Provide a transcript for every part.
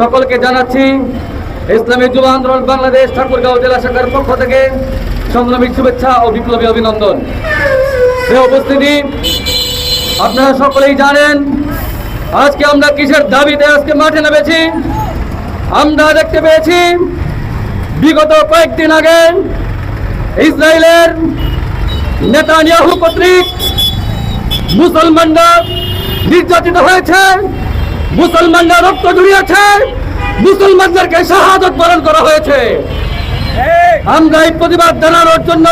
সকলকে জানাচ্ছি, ইসলামী যুব আন্দোলন বাংলাদেশ ঠাকুরগাঁও জেলা শাখার পক্ষ থেকে সংগ্রামী শুভেচ্ছা ও বিপ্লবী অভিনন্দন। সে উপস্থিতি, আপনারা সকলেই জানেন, আজকে আমরা কিসের দাবিতে আজকে মাঠে নেমেছি? আমরা দেখতে পেয়েছি, বিগত কয়েকদিন আগে ইসরায়েলের নেতানিয়াহু কর্তৃক মুসলমানরা নির্যাতিত হয়েছে। মুসলমানরা রক্ত জড়িয়েছে মুসলমানদেরকে শাহাদত বরণ করা হয়েছে। আমরা এই প্রতিবাদ জানানোর জন্য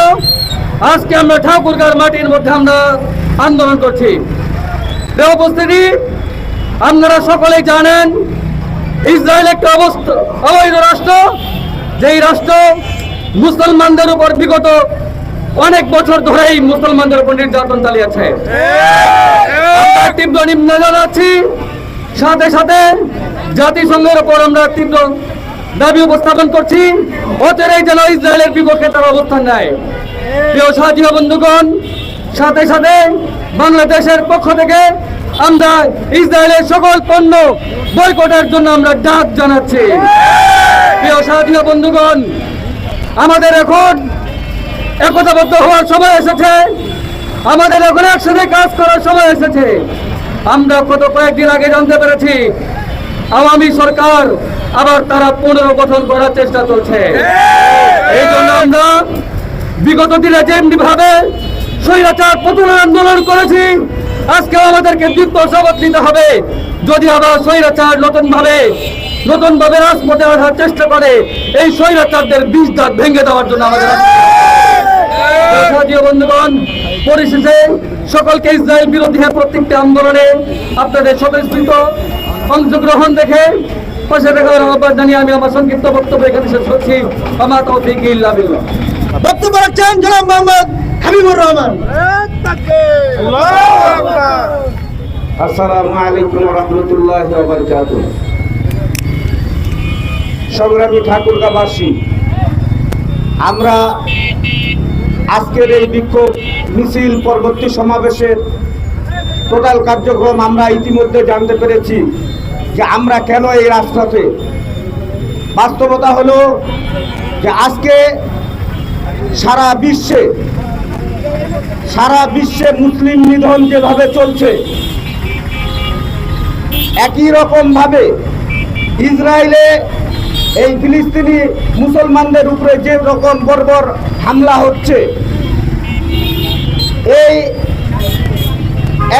আজকে আমরা ঠাকুরগার মাটির মধ্যে আমরা আন্দোলন করছি। উপস্থিতি, আপনারা সকলেই জানেন, ইসরায়েল একটা অবস্থা অবৈধ রাষ্ট্র, যেই রাষ্ট্র মুসলমানদের উপর বিগত অনেক বছর ধরেই মুসলমানদের উপর নির্যাতন চালিয়েছে। তীব্র নিম্ন জানাচ্ছি। সাথে সাথে জাতিসংঘের উপর আমরা তীব্র দাবি উপস্থাপন করছি। অচেরাই যেন ইসরায়েলের বিপক্ষে তার অবস্থান নেয়। প্রিয় সাহায্য বন্ধুগণ, সাথে সাথে বাংলাদেশের পক্ষ থেকে আমরা ইসরায়েলের সকল পণ্য বয়কটের জন্য আমরা ডাক জানাচ্ছি। প্রিয় সাহায্য বন্ধুগণ, আমাদের এখন একতাবদ্ধ হওয়ার সময় এসেছে। আমাদের এখন একসাথে কাজ করার সময় এসেছে। আমরা গত কয়েকদিন আগে জানতে পেরেছি, আওয়ামী সরকার আবার তারা পুনর্গঠন করার চেষ্টা চলছে। এই জন্য আমরা বিগত দিনে যেমনি ভাবে স্বৈরাচার পতন আন্দোলন করেছি আজকে আমাদেরকে দীপ্ত শপথ নিতে হবে। যদি আবার স্বৈরাচার নতুন ভাবে নতুন ভাবে রাজপথে আসার চেষ্টা করে, এই স্বৈরাচারদের বীজ দাঁত ভেঙে দেওয়ার জন্য আমাদের সকলকে ইসরায়েল বিরোধী প্রত্যেকটি আন্দোলনে আপনাদের স্বতঃস্ফূর্ত অংশগ্রহণ দেখে পাশে দেখার আহ্বান জানিয়ে আমি আমার সংক্ষিপ্ত বক্তব্য এখানে শেষ করছি। আমার তৌফিক বক্তব্য রাখছেন জনাব মোহাম্মদ হাবিবুর রহমান। আসসালামু আলাইকুম রহমতুল্লাহ আমরা আজকের এই বিক্ষোভ মিছিল পরবর্তী সমাবেশের টোটাল কার্যক্রম আমরা ইতিমধ্যে জানতে পেরেছি যে আমরা কেন এই রাস্তাতে বাস্তবতা হলো যে আজকে সারা বিশ্বে সারা বিশ্বে মুসলিম নিধন যেভাবে চলছে, একই রকম ভাবে ইসরায়েলে এই ফিলিস্তিনি মুসলমানদের উপরে যে রকম বর্বর হামলা হচ্ছে। এই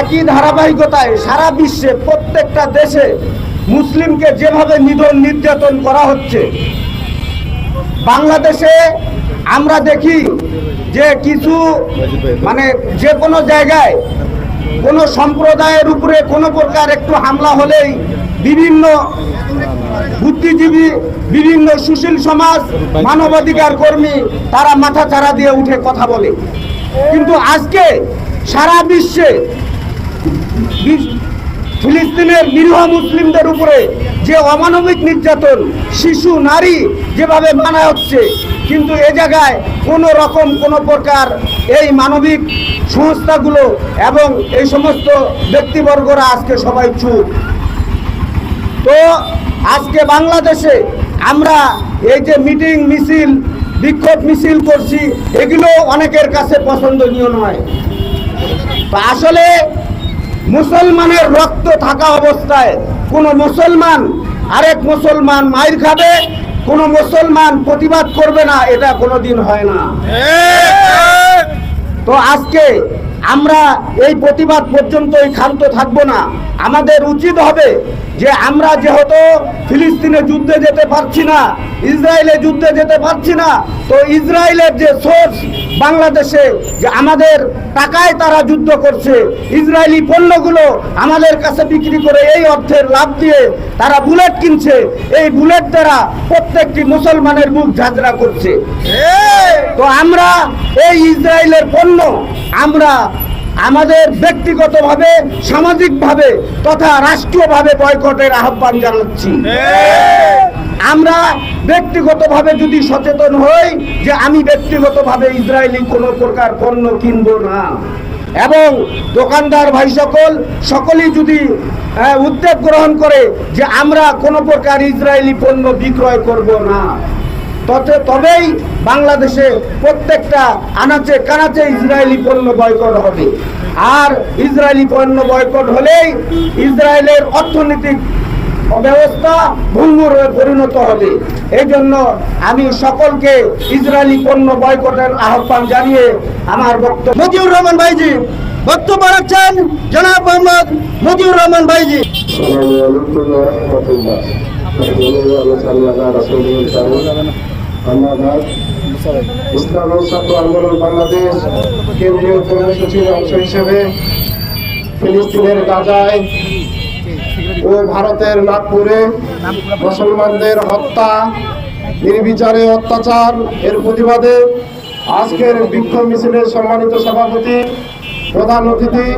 একই ধারাবাহিকতায় সারা বিশ্বে প্রত্যেকটা দেশে মুসলিমকে যেভাবে নিধন নির্যাতন করা হচ্ছে, বাংলাদেশে আমরা দেখি যে কিছু মানে যে কোনো জায়গায় কোনো সম্প্রদায়ের উপরে কোনো প্রকার একটু হামলা হলেই বিভিন্ন বুদ্ধিজীবী বিভিন্ন সুশীল সমাজ, মানবাধিকার কর্মী, তারা মাথা চারা দিয়ে উঠে কথা বলে। কিন্তু আজকে সারা বিশ্বে বিশ- ফিলিস্তিনের নিরীহ মুসলিমদের উপরে যে অমানবিক নির্যাতন, শিশু, নারী যেভাবে মানা হচ্ছে, কিন্তু এ জায়গায় কোনো রকম কোনো প্রকার এই মানবিক সংস্থাগুলো এবং এই সমস্ত ব্যক্তিবর্গরা আজকে সবাই চুপ। তো আজকে বাংলাদেশে আমরা এই যে মিটিং মিছিল, বিক্ষোভ মিছিল করছি, এগুলো অনেকের কাছে পছন্দনীয় নয়। তো আসলে মুসলমানের রক্ত থাকা অবস্থায় কোনো মুসলমান আরেক মুসলমান মাইর খাবে, কোনো মুসলমান প্রতিবাদ করবে না, এটা কোনোদিন হয় না। তো আজকে আমরা এই প্রতিবাদ পর্যন্তই ক্ষান্ত থাকব না। আমাদের উচিত হবে যে আমরা যেহেতু ফিলিস্তিনে যুদ্ধে যেতে পারছি না ইসরায়েলে যুদ্ধে যেতে পারছি না তো ইসরায়েলের যে সোর্স বাংলাদেশে যে আমাদের টাকায় তারা যুদ্ধ করছে ইসরায়েলি পণ্যগুলো আমাদের কাছে বিক্রি করে এই অর্থের লাভ দিয়ে তারা বুলেট কিনছে এই বুলেট দ্বারা প্রত্যেকটি মুসলমানের মুখ ঝাঁঝরা করছে। তো আমরা এই ইসরায়েলের পণ্য আমরা আমাদের ব্যক্তিগতভাবে, সামাজিকভাবে তথা রাষ্ট্রীয়ভাবে বয়কটের আহ্বান জানাচ্ছি। আমরা ব্যক্তিগতভাবে যদি সচেতন হই যে আমি ব্যক্তিগতভাবে ইসরায়েলি কোনো প্রকার পণ্য কিনবো না, এবং দোকানদার ভাই সকল, সকলেই যদি উদ্যোগ গ্রহণ করে যে আমরা কোনো প্রকার ইসরায়েলি পণ্য বিক্রয় করব না তবে তবেই বাংলাদেশে প্রত্যেকটা আনাচে কানাচে ইসরায়েলি পণ্য বয়কট হবে। আর ইসরায়েলি পণ্য বয়কট হলেই ইসরায়েলের অর্থনৈতিক ব্যবস্থা ভঙ্গুর হয়ে পরিণত হবে। এই জন্য আমি সকলকে ইসরায়েলি পণ্য বয়কটের আহ্বান জানিয়ে আমার বক্তব্য মজিউর রহমান ভাইজি, বক্তব্য রাখছেন জনাব মোহাম্মদ মজিউর রহমান ভাইজি। আলোচনা আন্দোলন বাংলাদেশ কেন্দ্রীয় অংশ হিসেবে ফিলিস্তিনের ও ভারতের নাগপুরে মুসলমানদের হত্যা, নির্বিচারে অত্যাচার, এর প্রতিবাদে আজকের বিক্ষোভ মিছিলের সম্মানিত সভাপতি, প্রধান অতিথি,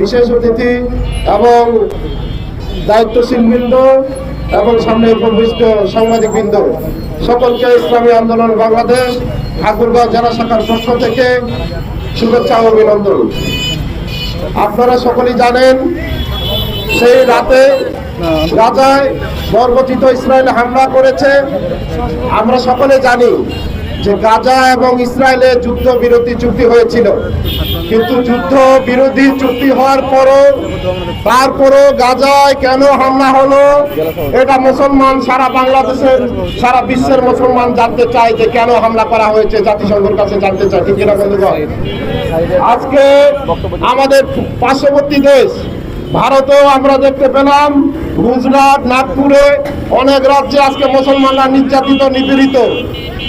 বিশেষ অতিথি এবং দায়িত্বশীল বৃন্দ এবং সামনে উপবিষ্ট সাংবাদিক বৃন্দ। সকলকে ইসলামী আন্দোলন বাংলাদেশ, ঠাকুরগাঁও জেলা শাখার পক্ষ থেকে শুভেচ্ছা ও অভিনন্দন। আপনারা সকলেই জানেন, সেই রাতে গাজায় বর্বচিত ইসরায়েল হামলা করেছে। আমরা সকলে জানি যে গাজা এবং ইসরায়েলের যুদ্ধ বিরতি চুক্তি হয়েছিল। কিন্তু যুদ্ধ বিরোধী চুক্তি হওয়ার পরও, তারপরও গাজায় কেন হামলা হলো, এটা মুসলমান সারা বাংলাদেশের, সারা বিশ্বের মুসলমান জানতে চায় যে কেন হামলা করা হয়েছে, জাতিসংঘের কাছে জানতে চায়। ঠিক বন্ধুগণ? আজকে আমাদের পার্শ্ববর্তী দেশ, ভারতেও আমরা দেখতে পেলাম, গুজরাট, নাগপুরে অনেক রাজ্যে আজকে মুসলমানরা নির্যাতিত, নিপীড়িত।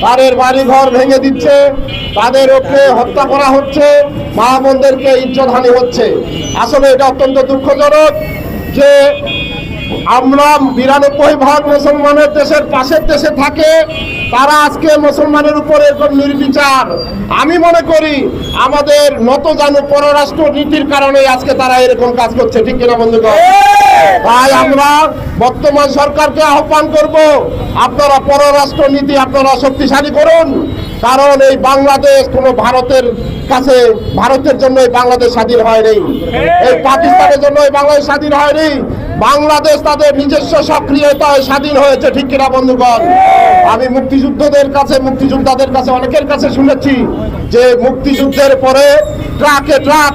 তাদের বাড়িঘর ভেঙে দিচ্ছে, তাদের ওপরে হত্যা করা হচ্ছে, মা বোনদেরকে ইজ্জতহানি হচ্ছে। আসলে এটা অত্যন্ত দুঃখজনক যে আমরা বিরানব্বই ভাগ মুসলমানের দেশের পাশের দেশে থাকে, তারা আজকে মুসলমানের উপর এরকম নির্বিচার। আমি মনে করি আমাদের নত জানু পররাষ্ট্র নীতির কারণে আজকে তারা এরকম কাজ করছে, ঠিক কিনা বন্ধুগণ? তাই আমরা বর্তমান সরকারকে আহ্বান করব, আপনারা পররাষ্ট্র নীতি আপনারা শক্তিশালী করুন, কারণ এই বাংলাদেশ কোনো ভারতের কাছে, ভারতের জন্য এই বাংলাদেশ স্বাধীন হয়নি। এই পাকিস্তানের জন্য এই বাংলাদেশ স্বাধীন হয়নি। বাংলাদেশ তাদের নিজস্ব সক্রিয়তায় স্বাধীন হয়েছে, ঠিক কিনা বন্ধুগণ? আমি মুক্তিযুদ্ধদের কাছে, মুক্তিযোদ্ধাদের কাছে, অনেকের কাছে শুনেছি যে মুক্তিযুদ্ধের পরে ট্রাকে ট্রাক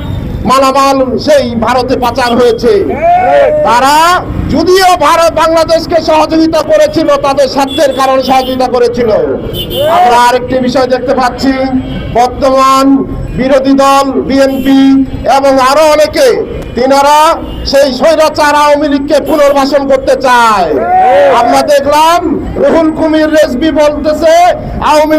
মালামাল সেই ভারতে পাচার হয়েছে। তারা যদিও ভারত বাংলাদেশকে সহযোগিতা করেছিল, তাদের স্বার্থের কারণে সহযোগিতা করেছিল। আমরা আরেকটি বিষয় দেখতে পাচ্ছি, বর্তমান বিরোধী দল, বিএনপি এবং আরও অনেকে, তিনারা সেই স্বৈরাচার আওয়ামী লীগকে পুনর্বাসন করতে চায়। আমরা দেখলাম, রুহুল কুমির রেসবি বলতেছে, আওয়ামী